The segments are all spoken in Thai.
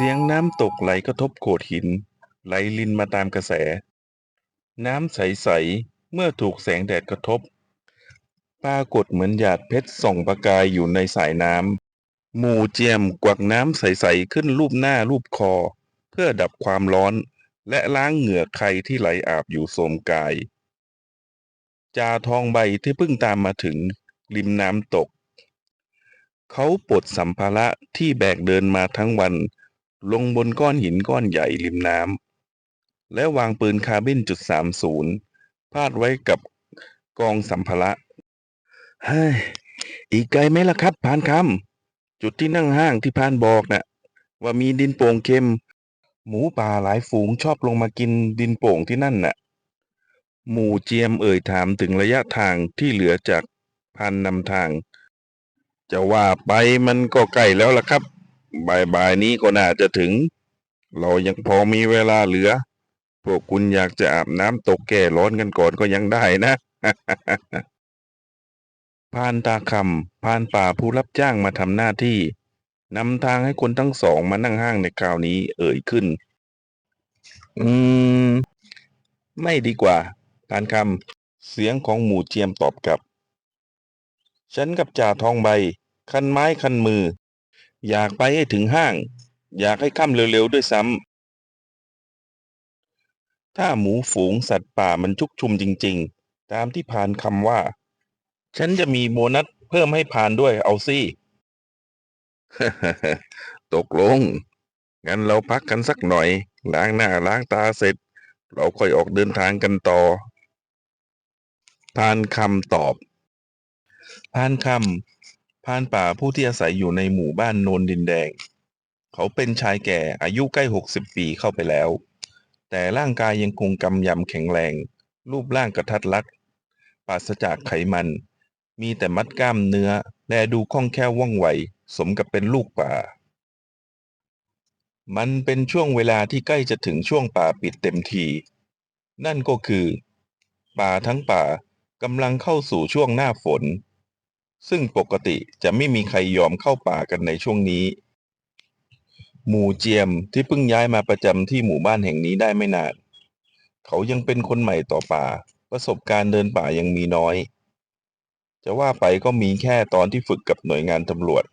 เสียงน้ำตกไหลกระทบโขดหิน ไหลลินมาตามกระแส น้ำใส ๆ เมื่อถูกแสงแดดกระทบ ปรากฏเหมือนหยาดเพชรส่องประกายอยู่ในสายน้ำหมู่เจียมกวักน้ำใส ๆ ขึ้นรูปหน้ารูปคอ เพื่อดับความร้อน และล้างเหงื่อใครที่ไหลอาบอยู่โสมกาย จาทองใบที่เพิ่งตามมาถึง ริมน้ำตก เขาปลดสัมภาระที่แบกเดินมาทั้งวัน ลงบนก้อนหินก้อนใหญ่ริมน้ำและวางปืนคาร์บินจุดสามศูนย์พาดไว้กับกองสัมภาระเฮ้ยอีกไกลไหมล่ะครับพานคำจุดที่นั่งห้างที่พานบอกน่ะ ว่ามีดินโป่งเค็ม หมูป่าหลายฝูงชอบลงมากินดินโป่งที่นั่นน่ะ หมู่เจียมเอ่ยถามถึงระยะทางที่เหลือจากพันนำทาง จะว่าไปมันก็ใกล้แล้วล่ะครับ บ่ายๆนี้ก็น่าจะถึง เรายังพอมีเวลาเหลือ พวกคุณอยากจะอาบน้ำตกแก่ร้อนกันก่อนก็ยังได้นะพานตาคำพานป่าผู้รับจ้างมาทำหน้าที่นำทางให้คนทั้งสองมานั่งห้างในคราวนี้เอ่ยขึ้น อืม ไม่ดีกว่า พานคำเสียงของหมู่เจียมตอบกลับ ฉันกับจ่าทองใบ คันไม้คันมือ อยากไปให้ถึงห้าง อยากให้ค่ำเร็วๆด้วยซ้ำ ถ้าหมูฝูงสัตว์ป่ามันชุกชุมจริงๆ ตามที่พานคำว่า ฉันจะมีโบนัสเพิ่มให้พานด้วยเอาสิตกลง งั้นเราพักกันสักหน่อย ล้างหน้าล้างตาเสร็จ เราค่อยออกเดินทางกันต่อพานคำตอบพานคำ พานป่าผู้ที่อาศัยอยู่ในหมู่บ้านโนนดินแดง เขาเป็นชายแก่อายุใกล้หกสิบปีเข้าไปแล้ว แต่ร่างกายยังคงกำยำแข็งแรง รูปร่างกระทัดรัดปราศจากไขมัน มีแต่มัดกล้ามเนื้อ และดูคล่องแคล่วว่องไว สมกับเป็นลูกป่า มันเป็นช่วงเวลาที่ใกล้จะถึงช่วงป่าปิดเต็มที นั่นก็คือ ป่าทั้งป่ากำลังเข้าสู่ช่วงหน้าฝน ซึ่งปกติจะไม่มีใครยอมเข้าป่ากันในช่วงนี้ หมู่เจียมที่เพิ่งย้ายมาประจำที่หมู่บ้านแห่งนี้ได้ไม่นาน เขายังเป็นคนใหม่ต่อป่า ประสบการณ์เดินป่ายังมีน้อย จะว่าไปก็มีแค่ตอนที่ฝึกกับหน่วยงานตำรวจ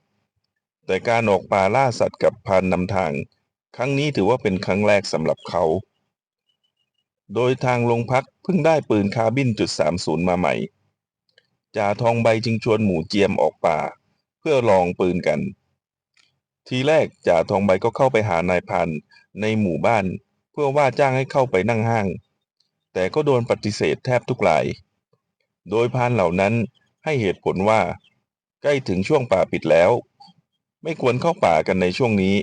แต่การออกป่าล่าสัตว์กับพานนำทาง ครั้งนี้ถือว่าเป็นครั้งแรกสำหรับเขา โดยทางโรงพักเพิ่งได้ปืนคาร์บินจุดสามศูนย์มาใหม่ จ่าทองใบจึงชวนหมู่เจียมออกป่า เพื่อลองปืนกัน ทีแรกจ่าทองใบก็เข้าไปหานายพันในหมู่บ้าน เพื่อว่าจ้างให้เข้าไปนั่งห้าง แต่ก็โดนปฏิเสธแทบทุกราย โดยพานเหล่านั้นให้เหตุผลว่า ใกล้ถึงช่วงป่าปิดแล้ว ไม่ควรเข้าป่ากันในช่วงนี้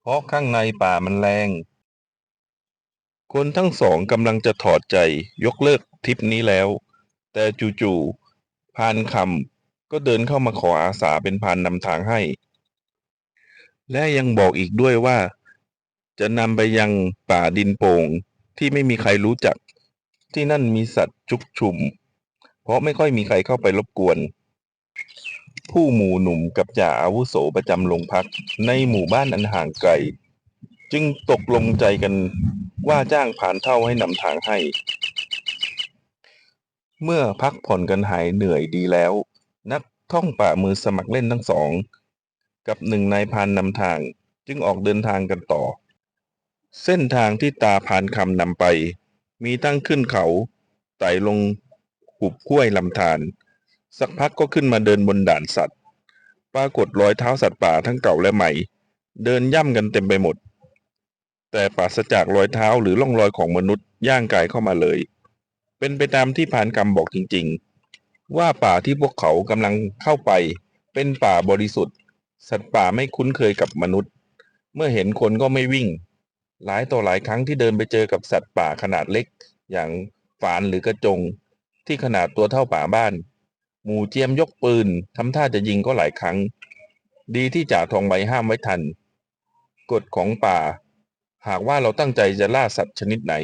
เพราะข้างในป่ามันแรง คนทั้งสองกำลังจะถอดใจยกเลิกทริปนี้แล้ว แต่จู่ๆ พานคำก็เดินเข้ามาขออาสาเป็นพานนำทางให้ และยังบอกอีกด้วยว่า จะนำไปยังป่าดินโป่งที่ไม่มีใครรู้จัก ที่นั่นมีสัตว์ชุกชุม เพราะไม่ค่อยมีใครเข้าไปรบกวน ผู้หมู่หนุ่มกับจ่าอาวุโสประจำโรงพักในหมู่บ้านอันห่างไกล จึงตกลงใจกันว่าจ้างผ่านเท่าให้นำทางให้ เมื่อพักผ่อนกันหายเหนื่อยดีแล้ว นักท่องป่ามือสมัครเล่นทั้งสอง กับหนึ่งนายพานนำทางจึงออกเดินทางกันต่อ เส้นทางที่ตาพานคำนำไป มีตั้งขึ้นเขาไต่ลงหุบห้วยลำธารสักพักก็ขึ้นมาเดินบนด่านสัตว์ ปรากฏรอยเท้าสัตว์ป่าทั้งเก่าและใหม่ เดินย่ำกันเต็มไปหมด แต่ปราศจากรอยเท้าหรือร่องรอยของมนุษย์ย่างกายเข้ามาเลย เป็นไปตามที่ผานกรรมบอกจริง ๆ ว่าป่าที่พวกเขากำลังเข้าไป เป็นป่าบริสุทธิ์ สัตว์ป่าไม่คุ้นเคยกับมนุษย์ เมื่อเห็นคนก็ไม่วิ่ง หลายต่อหลายครั้งที่เดินไปเจอกับสัตว์ป่าขนาดเล็ก อย่างฝานหรือกระจง ที่ขนาดตัวเท่าป่าบ้าน หมู่เจียมยกปืนทำท่าจะยิงก็หลายครั้ง ดีที่จ่าทองใบห้ามไว้ทัน กฎของป่า หากว่าเราตั้งใจจะล่าสัตว์ชนิดไหน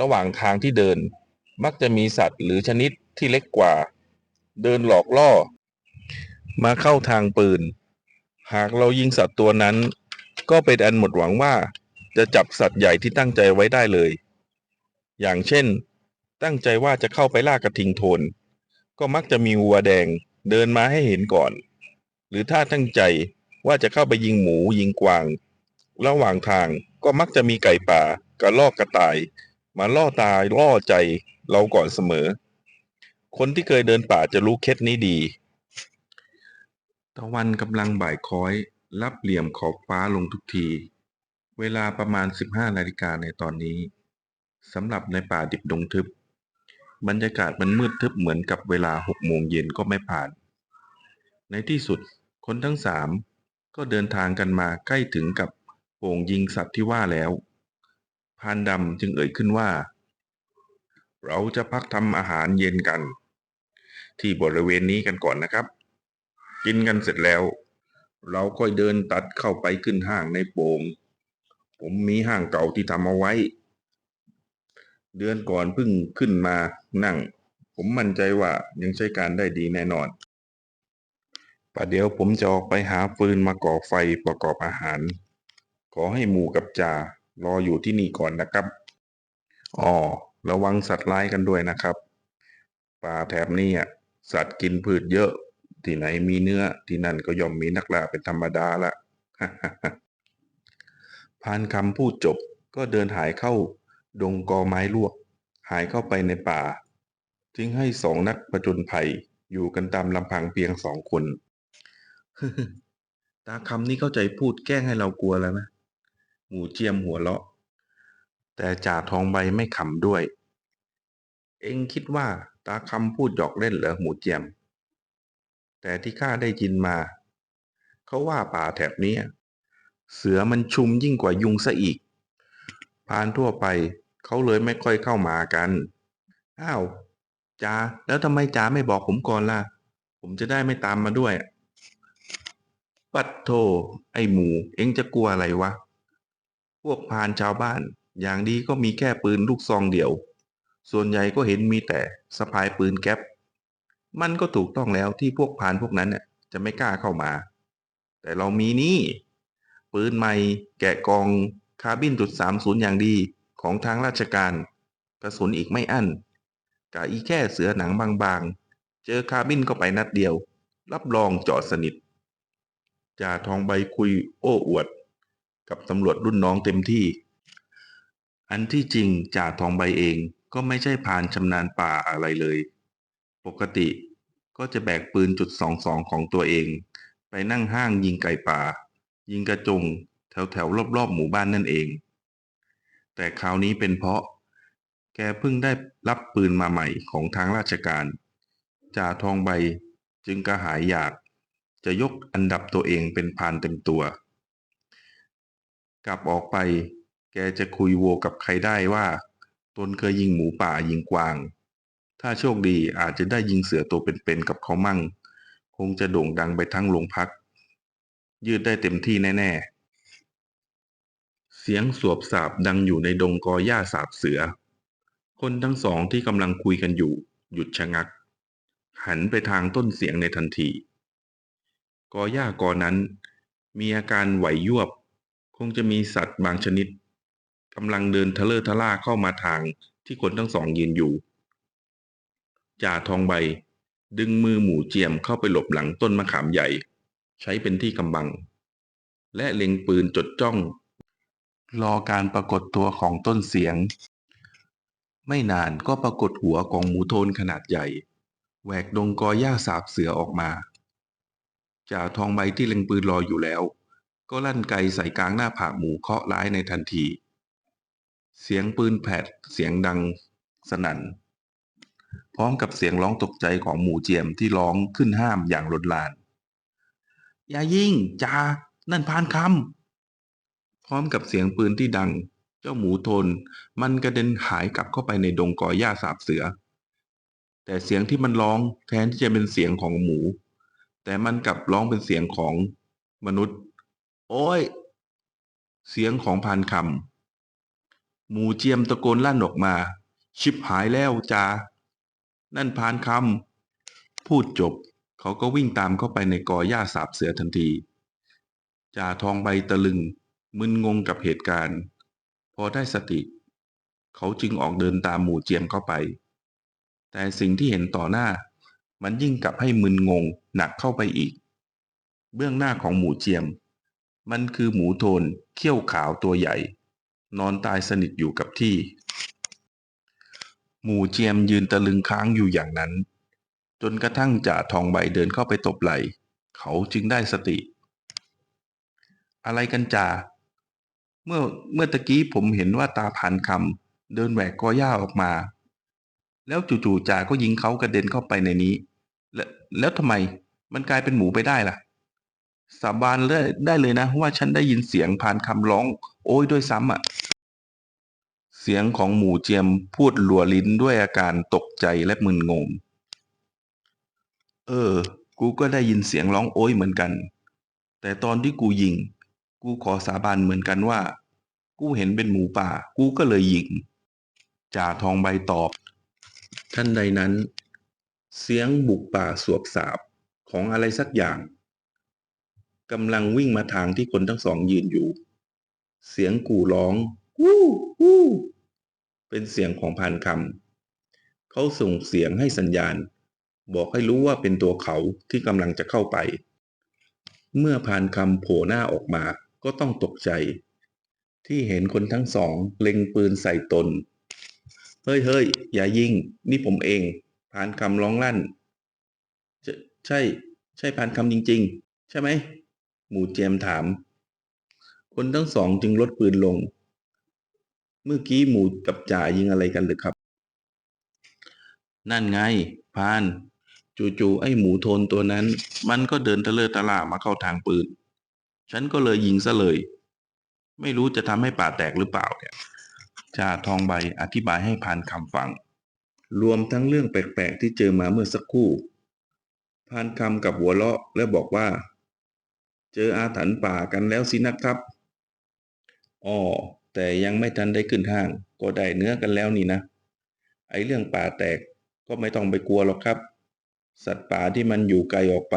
ระหว่างทางที่เดิน มักจะมีสัตว์หรือชนิดที่เล็กกว่า เดินหลอกล่อ มาเข้าทางปืน หากเรายิงสัตว์ตัวนั้น ก็เป็นอันหมดหวังว่าจะจับสัตว์ใหญ่ที่ตั้งใจไว้ได้เลย อย่างเช่น ตั้งใจว่าจะเข้าไปล่ากระทิงโทน ก็มักจะมีวัวแดงเดินมาให้เห็นก่อน หรือถ้าตั้งใจว่าจะเข้าไปยิงหมูยิงกวาง ระหว่างทางก็มักจะมีไก่ป่ากระลอกกระต่าย มาล่อตายล่อใจ เราก่อนเสมอ คนที่เคยเดินป่าจะรู้เคล็ดนี้ดี ตะวันกำลังบ่ายค้อย รับเหลี่ยมขอบฟ้าลงทุกที เวลาประมาณ 15นาฬิกาในตอนนี้สำหรับในป่าดิบดงทึบ บรรยากาศมันมืดทึบเหมือนกับเวลา6โมงเย็นก็ไม่ผ่าน ในที่สุดคนทั้งสามก็เดินทางกันมาใกล้ถึงกับโป่งยิงสัตว์ที่ว่าแล้วพานดำจึงเอ่ยขึ้นว่า เราจะพักทำอาหารเย็นกัน ที่บริเวณนี้กันก่อนนะครับ กินกันเสร็จแล้ว เราก็เดินตัดเข้าไปขึ้นห้างในโป่งผมมีห้างเก่าที่ทำเอาไว้ เดือนก่อนเพิ่งขึ้นมานั่ง ผมมั่นใจว่ายังใช้การได้ดีแน่นอนประเดี๋ยวผมจะออกไปหาฟืนมาก่อไฟประกอบอาหาร ขอให้หมูกับจ่ารออยู่ที่นี่ก่อนนะครับอ๋อ ระวังสัตว์ร้ายกันด้วยนะครับ ป่าแถบนี้อะสัตว์กินพืชเยอะ ที่ไหนมีเนื้อที่นั่นก็ย่อมมีนักล่าเป็นธรรมดาละพานคำพูดจบก็เดินหายเข้า ดงกอไม้ลวก หายเข้าไปในป่าทิ้งให้สองนักประจนภัยอยู่กันตามลำพังเพียงสองคน ตาคำนี่เข้าใจพูดแกล้งให้เรากลัวแล้วนะ หมูเจียมหัวเราะ แต่จ่าทองใบไม่ขำด้วย เอ็งคิดว่าตาคำพูดหยอกเล่นเหรอหมูเจียม แต่ที่ข้าได้ยินมา เขาว่าป่าแถบนี้ เสือมันชุมยิ่งกว่ายุงซะอีก พานทั่วไปเขาเลยไม่ค่อยเข้ามากัน อ้าวจ้าแล้วทำไมจ้าไม่บอกผมก่อนล่ะ ผมจะได้ไม่ตามมาด้วย ปัดโทไอหมู เอ็งจะกลัวอะไรวะ พวกพานชาวบ้าน อย่างดีก็มีแค่ปืนลูกซองเดียว ส่วนใหญ่ก็เห็นมีแต่สะพายปืนแก๊ป มันก็ถูกต้องแล้วที่พวกพานพวกนั้นเนี่ยจะไม่กล้าเข้ามา แต่เรามีนี่ ปืนใหม่แกะกองคาร์บินจุดสามศูนย์อย่างดีของทางราชการ กระสุนอีกไม่อั้นกะอีแค่เสือหนังบางๆ เจอคาร์บินก็ไปนัดเดียว รับรองจอดสนิทจ่าทองใบคุยโอ้อวด กับตำรวจรุ่นน้องเต็มที่ อันที่จริงจ่าทองใบเองก็ไม่ใช่พานชำนาญป่าอะไรเลย ปกติก็จะแบกปืนจุดสองสองของตัวเอง ไปนั่งห้างยิงไก่ป่า ยิงกระจง แถวแถวรอบๆหมู่บ้านนั่นเอง แต่คราวนี้เป็นเพราะ แกเพิ่งได้รับปืนมาใหม่ของทางราชการจ่าทองใบจึงกระหายอยาก จะยกอันดับตัวเองเป็นพานเต็มตัว กลับออกไป แกจะคุยโวกับใครได้ว่า ตนเคยยิงหมูป่ายิงกวาง ถ้าโชคดีอาจจะได้ยิงเสือตัวเป็นๆกับเขามั่ง คงจะโด่งดังไปทั้งโรงพัก ยืดได้เต็มที่แน่ๆ เสียงสวบสาบดังอยู่ในดงกอหญ้าสาบเสือ คนทั้งสองที่กำลังคุยกันอยู่ หยุดชะงัก หันไปทางต้นเสียงในทันที กอหญ้ากอนั้นมีอาการไหวยวบ คงจะมีสัตว์บางชนิด กำลังเดินทะเลทะล่าเข้ามาทางที่คนทั้งสองยืนอยู่ จ่าทองใบ ดึงมือหมูเจียมเข้าไปหลบหลังต้นมะขามใหญ่ ใช้เป็นที่กำบัง และเล็งปืนจดจ้อง รอการปรากฏตัวของต้นเสียง ไม่นานก็ปรากฏหัวของหมูโทนขนาดใหญ่แหวกดงกอหญ้าสาบเสือออกมาจ่าทองใบที่เล็งปืนรออยู่แล้ว ก็ลั่นไกใส่กลางหน้าผากหมูเคาะร้ายในทันที เสียงปืนแผดเสียงดังสนั่น พร้อมกับเสียงร้องตกใจของหมูเจียมที่ร้องขึ้นห้ามอย่างรนลาน อย่ายิงจ่านั่นพานคำพร้อมกับเสียงปืนที่ดัง เจ้าหมูทน มันกระเด็นหายกลับเข้าไปในดงกอหญ้าสาบเสือ แต่เสียงที่มันร้องแทนที่จะเป็นเสียงของหมู แต่มันกลับร้องเป็นเสียงของมนุษย์ โอ้ย เสียงของพานคำ หมูเจียมตะโกนลั่นออกมา ชิบหายแล้วจ่านั่นพานคำพูดจบ เขาก็วิ่งตามเข้าไปในกอหญ้าสาบเสือทันทีจ่าทองใบตะลึง มึนงงกับเหตุการณ์ พอได้สติ เขาจึงออกเดินตามหมู่เจียมเข้าไป แต่สิ่งที่เห็นต่อหน้า มันยิ่งกลับให้มึนงงหนักเข้าไปอีก เบื้องหน้าของหมูเจียม มันคือหมูโทนเขี้ยวขาวตัวใหญ่ นอนตายสนิทอยู่กับที่ หมูเจียมยืนตะลึงค้างอยู่อย่างนั้น จนกระทั่งจ่าทองใบเดินเข้าไปตบไหล่ เขาจึงได้สติ อะไรกันจ่าเมื่อเมื่อตะกี้ผมเห็นว่าตาผ่านคำเดินแหวกกอหญ้าออกมา แล้วจู่ๆจ่าก็ยิงเขากระเด็นเข้าไปในนี้ แล้วแล้วทำไมมันกลายเป็นหมูไปได้ล่ะ สาบานเลยได้เลยนะ ว่าฉันได้ยินเสียงผ่านคำร้อง โอ้ยด้วยซ้ำอะ เสียงของหมูเจียมพูดลัวลิ้นด้วยอาการตกใจและมึนงง เออ กูก็ได้ยินเสียงร้องโอ้ยเหมือนกัน แต่ตอนที่กูยิง กูขอสาบานเหมือนกันว่า กูเห็นเป็นหมูป่า กูก็เลยยิง จ่าทองใบตอบ ท่านใดนั้น เสียงบุกป่าสวบสาบของอะไรสักอย่างกำลังวิ่งมาทางที่คนทั้งสองยืนอยู่ เสียงกู่ร้อง วู้วู้เป็นเสียงของพานคำเขาส่งเสียงให้สัญญาณ บอกให้รู้ว่าเป็นตัวเขาที่กำลังจะเข้าไป เมื่อพานคำโผล่หน้าออกมาก็ต้องตกใจ ที่เห็นคนทั้งสองเล็งปืนใส่ตน เฮ้ยเฮ้ยอย่ายิง นี่ผมเอง พานคำร้องลั่น ใช่ ใช่พานคำจริง ๆ ใช่ไหม หมูเจียมถาม คนทั้งสองจึงลดปืนลง มื่อกี้หมูกับจ่ายิงอะไรกันหรือครับ นั่นไง พานจู่ๆไอ้หมูโทนตัวนั้น มันก็เดินตะเลอตะล่ามาเข้าทางปืน ฉันก็เลยยิงซะเลย ไม่รู้จะทำให้ป่าแตกหรือเปล่าเนี่ยจ่าทองใบอธิบายให้พานคำฟัง รวมทั้งเรื่องแปลกๆที่เจอมาเมื่อสักครู่ พานคำกับหัวเราะและบอกว่า เจออาถรรพ์ป่ากันแล้วสินะครับอ๋อ แต่ยังไม่ทันได้ขึ้นห้าง ก็ได้เนื้อกันแล้วนี่นะ ไอ้เรื่องป่าแตกก็ไม่ต้องไปกลัวหรอกครับ สัตว์ป่าที่มันอยู่ไกลออกไป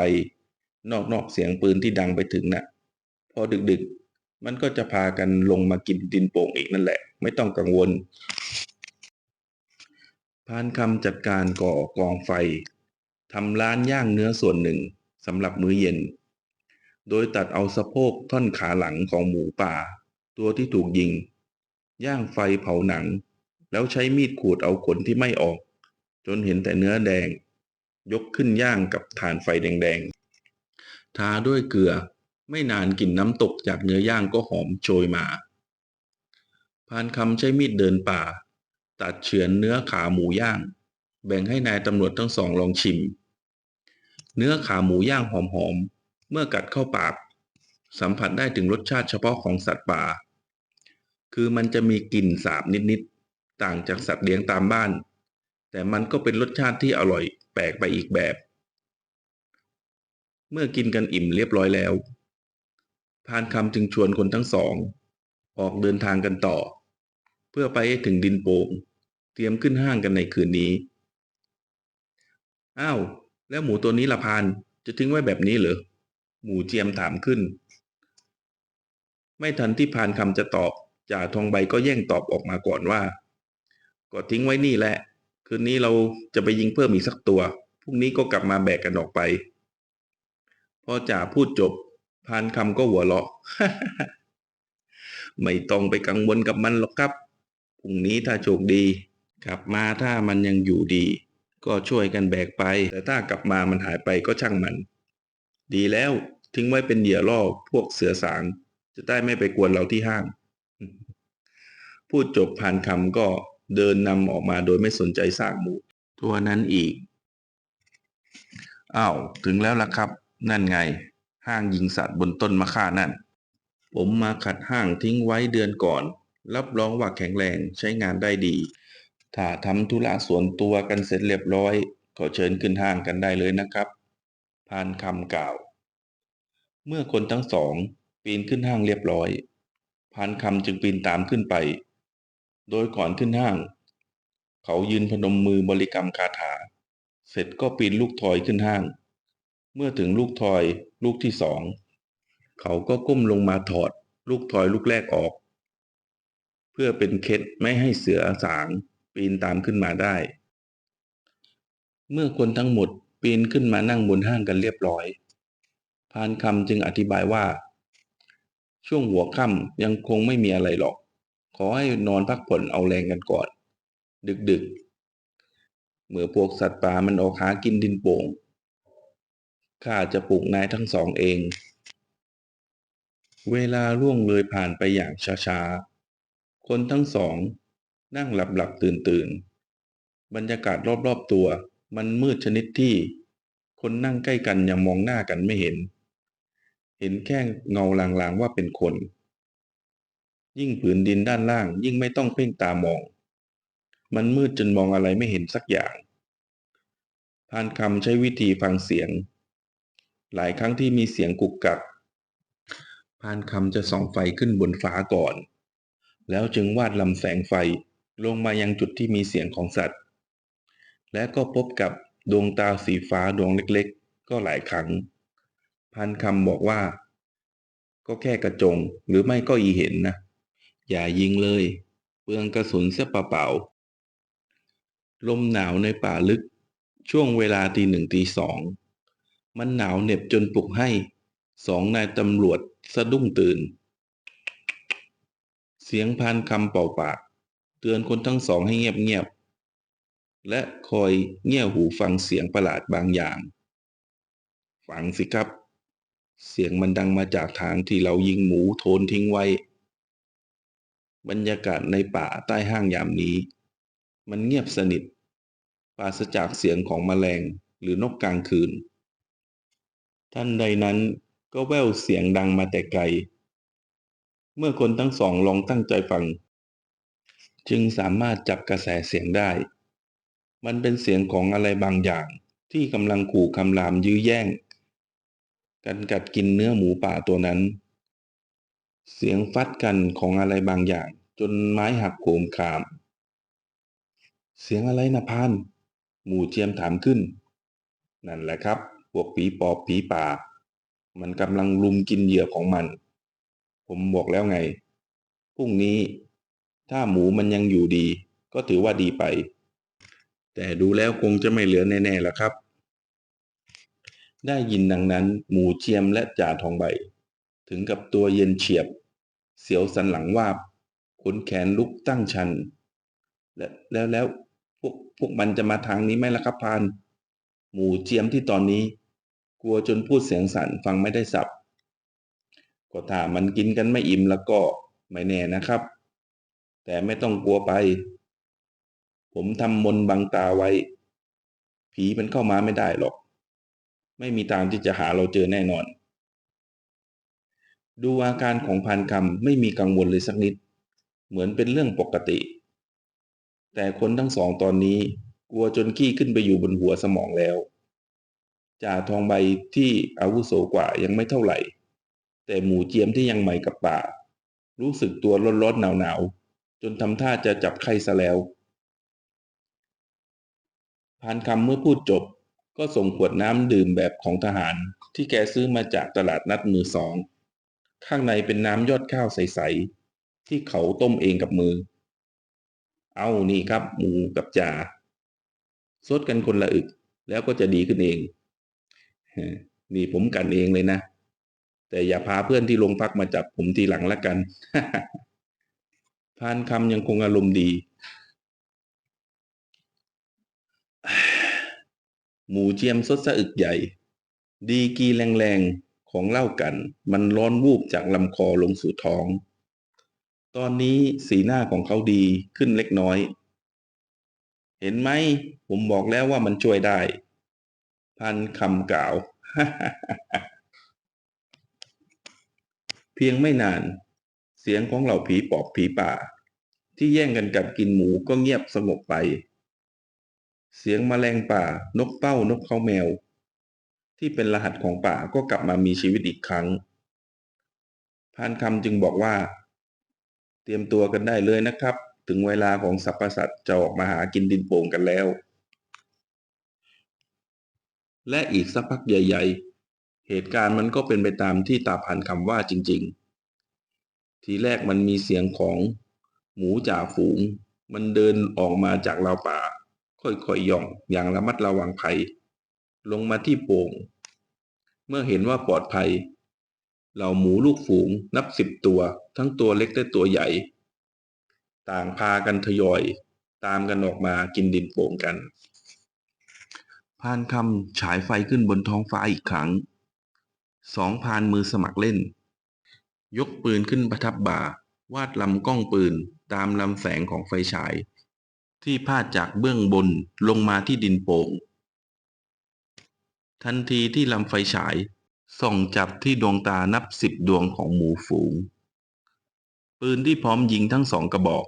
นอกนอกเสียงปืนที่ดังไปถึงนะ่ะ พอดึกๆ มันก็จะพากันลงมากินดินโป่งอีกนั่นแหละ ไม่ต้องกังวลพานคำจัดการก่อกองไฟทำร้านย่างเนื้อส่วนหนึ่งสำหรับมื้อเย็น โดยตัดเอาสะโพกท่อนขาหลังของหมูป่า ตัวที่ถูกยิง ย่างไฟเผาหนัง แล้วใช้มีดขูดเอาขนที่ไม่ออก จนเห็นแต่เนื้อแดง ยกขึ้นย่างกับถ่านไฟแดงๆ ทาด้วยเกลือไม่นานกลิ่นน้ำตกจากเนื้อย่างก็หอมโชยมา พานคำใช้มีดเดินป่า ตัดเฉือนเนื้อขาหมูย่าง แบ่งให้นายตำรวจทั้งสองลองชิม เนื้อขาหมูย่างหอมๆ เมื่อกัดเข้าปาก สัมผัสได้ถึงรสชาติเฉพาะของสัตว์ป่า คือมันจะมีกลิ่นสาบนิดๆ ต่างจากสัตว์เลี้ยงตามบ้าน แต่มันก็เป็นรสชาติที่อร่อยแปลกไปอีกแบบ เมื่อกินกันอิ่มเรียบร้อยแล้ว พานคำจึงชวนคนทั้งสอง ออกเดินทางกันต่อ เพื่อไปถึงดินโป่งเตรียมขึ้นห้างกันในคืนนี้ อ้าว แล้วหมูตัวนี้ละพาน จะทิ้งไว้แบบนี้เหรอ หมูเจียมถามขึ้น ไม่ทันที่พานคำจะตอบจ่าทองใบก็แย่งตอบออกมาก่อนว่า ก็ทิ้งไว้นี่แหละ คืนนี้เราจะไปยิงเพิ่มอีกสักตัวพรุ่งนี้ก็กลับมาแบกกันออกไป พอจ่าพูดจบ พานคำก็หัวเราะไม่ต้องไปกังวลกับมันหรอกครับพรุ่งนี้ถ้าโชคดี กลับมาถ้ามันยังอยู่ดี ก็ช่วยกันแบกไป แต่ถ้ากลับมามันหายไปก็ช่างมัน ดีแล้วทิ้งไว้เป็นเหยื่อล่อพวกเสือสาง จะได้ไม่ไปกวนเราที่ห้าง พูดจบผ่านคำก็เดินนำออกมาโดยไม่สนใจซากหมูตัวนั้นอีกอ้าวถึงแล้วล่ะครับ นั่นไง ห้างยิงสัตว์บนต้นมะค่านั่น ผมมาขัดห้างทิ้งไว้เดือนก่อน รับรองว่าแข็งแรงใช้งานได้ดี ถ้าทำธุระส่วนตัวกันเสร็จเรียบร้อย ก็เชิญขึ้นห้างกันได้เลยนะครับพานคำกล่าว เมื่อคนทั้งสอง ปีนขึ้นห้างเรียบร้อยพานคำจึงปีนตามขึ้นไป โดยก่อนขึ้นห้าง เขายืนพนมมือบริกรรมคาถา เสร็จก็ปีนลูกทอยขึ้นห้าง เมื่อถึงลูกทอยลูกที่สอง เขาก็ก้มลงมาถอดลูกถอยลูกแรกออก เพื่อเป็นเคล็ดไม่ให้เสือสางปีนตามขึ้นมาได้ เมื่อคนทั้งหมดปีนขึ้นมานั่งบนห้างกันเรียบร้อยพานคำจึงอธิบายว่า ช่วงหัวค่ำยังคงไม่มีอะไรหรอก ขอให้นอนพักผ่อนเอาแรงกันก่อน ดึกๆเมื่อพวกสัตว์ป่ามันออกหากินดินโป่งข้าจะปลุกนายทั้งสองเอง เวลาล่วงเลยผ่านไปอย่างช้าๆ คนทั้งสองนั่งหลับหลับตื่นตื่นบรรยากาศรอบๆตัว มันมืดชนิดที่ คนนั่งใกล้กันยังมองหน้ากันไม่เห็น เห็นแค่เงาลางๆว่าเป็นคน ยิ่งผืนดินด้านล่าง ยิ่งไม่ต้องเพ่งตามอง มันมืดจนมองอะไรไม่เห็นสักอย่างพานคำใช้วิธีฟังเสียง หลายครั้งที่มีเสียงกุกกักพานคำจะส่องไฟขึ้นบนฟ้าก่อน แล้วจึงวาดลำแสงไฟลงมายังจุดที่มีเสียงของสัตว์ และก็พบกับดวงตาสีฟ้าดวงเล็กๆ ก็หลายครั้ง พานคำบอกว่า ก็แค่กระจงหรือไม่ก็อีเห็นนะ อย่ายิงเลย เปลืองกระสุนเสียเปล่าๆลมหนาวในป่าลึก ช่วงเวลาตีหนึ่งตีสองมันหนาวเหน็บจนปลุกให้สองนายตำรวจสะดุ้งตื่น เสียงพานคำเป่าปาก เตือนคนทั้งสองให้เงียบๆและคอยเงี่ยหูฟังเสียงประหลาดบางอย่าง ฟังสิครับ เสียงมันดังมาจากทางที่เรายิงหมูโทนทิ้งไว้ บรรยากาศในป่าใต้ห้างยามนี้ มันเงียบสนิทปราศจากเสียงของแมลงหรือนกกลางคืน ท่านใดนั้นก็แว่วเสียงดังมาแต่ไกล เมื่อคนทั้งสองลองตั้งใจฟัง จึงสามารถจับกระแสเสียงได้ มันเป็นเสียงของอะไรบางอย่างที่กำลังขู่คำรามยื้อแย่ง กันกัดกินเนื้อหมูป่าตัวนั้น เสียงฟัดกันของอะไรบางอย่าง จนไม้หักโขมขาม เสียงอะไรนะพาน หมูเจียมถามขึ้น นั่นแหละครับ พวกผีปอบผีป่า มันกำลังลุมกินเหยื่อของมัน ผมบอกแล้วไง พรุ่งนี้ ถ้าหมูมันยังอยู่ดี ก็ถือว่าดีไป แต่ดูแล้วคงจะไม่เหลือแน่ๆแล้วครับ ได้ยินดังนั้น หมูเจียมและจ่าทองใบ ถึงกับตัวเย็นเฉียบ เสียวสันหลังวาบขนแขนลุกตั้งชัน และแล้วแล้วพวกพวกมันจะมาทางนี้ไหมล่ะครับพาน หมูเจียมที่ตอนนี้ กลัวจนพูดเสียงสั่นฟังไม่ได้สับก็ถ้ามันกินกันไม่อิ่มแล้วก็ไม่แน่นะครับ แต่ไม่ต้องกลัวไป ผมทำมนบังตาไว้ ผีมันเข้ามาไม่ได้หรอก ไม่มีทางที่จะหาเราเจอแน่นอน ดูอาการของพันคำไม่มีกังวลเลยสักนิด เหมือนเป็นเรื่องปกติ แต่คนทั้งสองตอนนี้กลัวจนขี้ขึ้นไปอยู่บนหัวสมองแล้วจ่าทองใบที่อาวุโสกว่ายังไม่เท่าไหร่ แต่หมูเจียมที่ยังใหม่กับป่า รู้สึกตัวร้อนๆหนาวๆ จนทำท่าจะจับไข้ซะแล้วพานคำเมื่อพูดจบ ก็ส่งขวดน้ำดื่มแบบของทหารที่แกซื้อมาจากตลาดนัดมือสอง ข้างในเป็นน้ำยอดข้าวใส ๆ ที่เขาต้มเองกับมือ เอานี่ครับหมูกับจ่าซดกันคนละอึก แล้วก็จะดีขึ้นเอง นี่ผมกันเองเลยนะ แต่อย่าพาเพื่อนที่ลงพักมาจับผมทีหลังละกันพานคำยังคงอารมณ์ดี หมูเจียมซดสะอึกใหญ่ ดีกีแรงๆ ของเล้ากัน มันร้อนวูบจากลำคอลงสู่ท้อง ตอนนี้สีหน้าของเขาดีขึ้นเล็กน้อย เห็นไหม ผมบอกแล้วว่ามันช่วยได้ พันคำกล่าว เพียงไม่นาน เสียงของเหล่าผีปอบผีป่า ที่แย่งกันกัดกินหมูก็เงียบสงบไป เสียงแมลงป่า นกเป้านกเขาแมว ที่เป็นรหัสของป่าก็กลับมามีชีวิตอีกครั้งพานคำจึงบอกว่า เตรียมตัวกันได้เลยนะครับ ถึงเวลาของสรรพสัตว์จะออกมาหากินดินโป่งกันแล้ว และอีกสักพักใหญ่ ๆ เหตุการณ์มันก็เป็นไปตามที่ตาพันคำว่าจริง ๆ ทีแรกมันมีเสียงของหมูจ่าฝูง มันเดินออกมาจากราวป่า ค่อยๆย่องอย่างระมัดระวังภัย ลงมาที่โป่ง เมื่อเห็นว่าปลอดภัย เหล่าหมูลูกฝูงนับสิบตัว ทั้งตัวเล็กและตัวใหญ่ ต่างพากันทยอย ตามกันออกมากินดินโป่งกันพานคำฉายไฟขึ้นบนท้องฟ้าอีกครั้ง สองพานมือสมัครเล่น ยกปืนขึ้นประทับบ่าวาดลำกล้องปืนตามลำแสงของไฟฉาย ที่พาดจากเบื้องบนลงมาที่ดินโป่ง ทันทีที่ลำไฟฉาย ส่องจับที่ดวงตานับสิบดวงของหมูฝูง ปืนที่พร้อมยิงทั้งสองกระบอก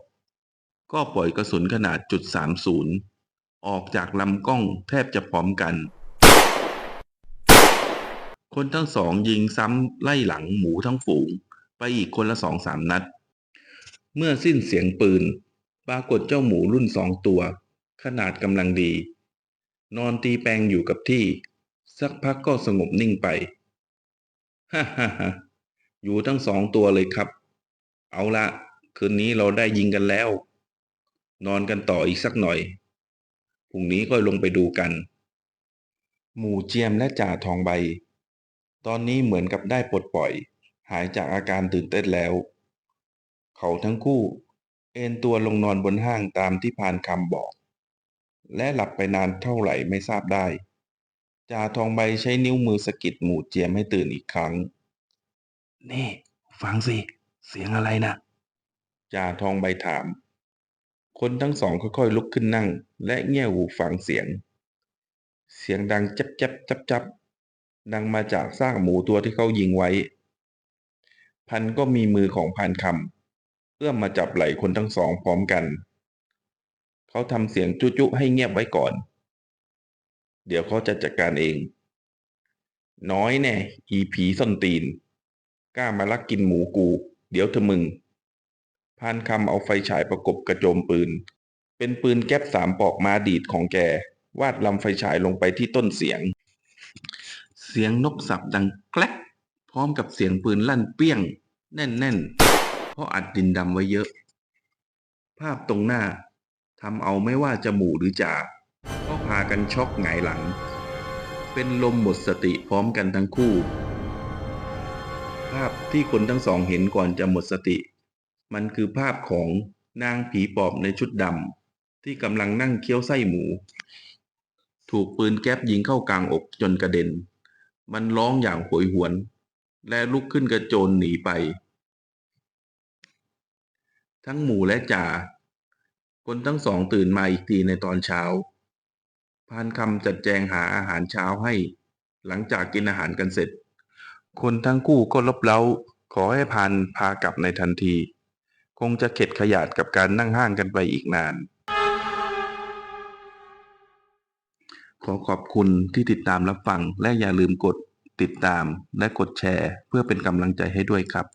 ก็ปล่อยกระสุนขนาดจุดสามศูนย์ออกจากลำกล้องแทบจะพร้อมกัน คนทั้งสองยิงซ้ำไล่หลังหมูทั้งฝูง ไปอีกคนละสองสามนัด เมื่อสิ้นเสียงปืน ปรากฏเจ้าหมูรุ่นสองตัว ขนาดกำลังดี นอนตีแปงอยู่กับที่ สักพักก็สงบนิ่งไป ฮ่าฮ่าฮ่าอยู่ทั้งสองตัวเลยครับ เอาละคืนนี้เราได้ยิงกันแล้ว นอนกันต่ออีกสักหน่อยพรุ่งนี้ก็ลงไปดูกัน หมู่เจียมและจ่าทองใบ ตอนนี้เหมือนกับได้ปลดปล่อย หายจากอาการตื่นเต้นแล้ว เขาทั้งคู่ เอนตัวลงนอนบนห้างตามที่พานคำบอก และหลับไปนานเท่าไหร่ไม่ทราบได้จ่าทองใบใช้นิ้วมือสะกิดหมู่เจียมให้ตื่นอีกครั้ง นี่ ฟังสิ เสียงอะไรนะจ่าทองใบถาม คนทั้งสองค่อยๆลุกขึ้นนั่ง และเงี่ยหูฟังเสียง เสียงดังจับจับจับจับดังมาจากซากหมูตัวที่เขายิงไว้ พันก็มีมือของพานคำ เอื้อมมาจับไหล่คนทั้งสองพร้อมกัน เขาทำเสียงจุจุให้เงียบไว้ก่อน เดี๋ยวเขาจะจัดการเอง น้อยแน่ อีผีส้นตีน กล้ามาลักกินหมูกู เดี๋ยวเธอมึง พานคำเอาไฟฉายประกบกระโจมปืน เป็นปืนแก๊ปสามปอกมาดีดของแก วาดลำไฟฉายลงไปที่ต้นเสียง เสียงนกสับดังแกลกพร้อมกับเสียงปืนลั่นเปี้ยง แน่นๆ เพราะอัดดินดำไว้เยอะ ภาพตรงหน้าทำเอาไม่ว่าจะหมู่หรือจ่าก็พากันช็อกหงายหลัง เป็นลมหมดสติพร้อมกันทั้งคู่ ภาพที่คนทั้งสองเห็นก่อนจะหมดสติ มันคือภาพของนางผีปอบในชุดดำที่กำลังนั่งเคี้ยวไส้หมู ถูกปืนแก๊ปยิงเข้ากลางอกจนกระเด็น มันร้องอย่างโหยหวน และลุกขึ้นกระโจนหนีไป ทั้งหมูและจ่า คนทั้งสองตื่นมาอีกทีในตอนเช้า พานคำจัดแจงหาอาหารเช้าให้ หลังจากกินอาหารกันเสร็จ คนทั้งคู่ก็ลบเล้า ขอให้พานพากลับในทันที คงจะเข็ดขยาดกับการนั่งห้างกันไปอีกนาน ขอขอบคุณที่ติดตามรับฟังและอย่าลืมกดติดตามและกดแชร์เพื่อเป็นกำลังใจให้ด้วยครับ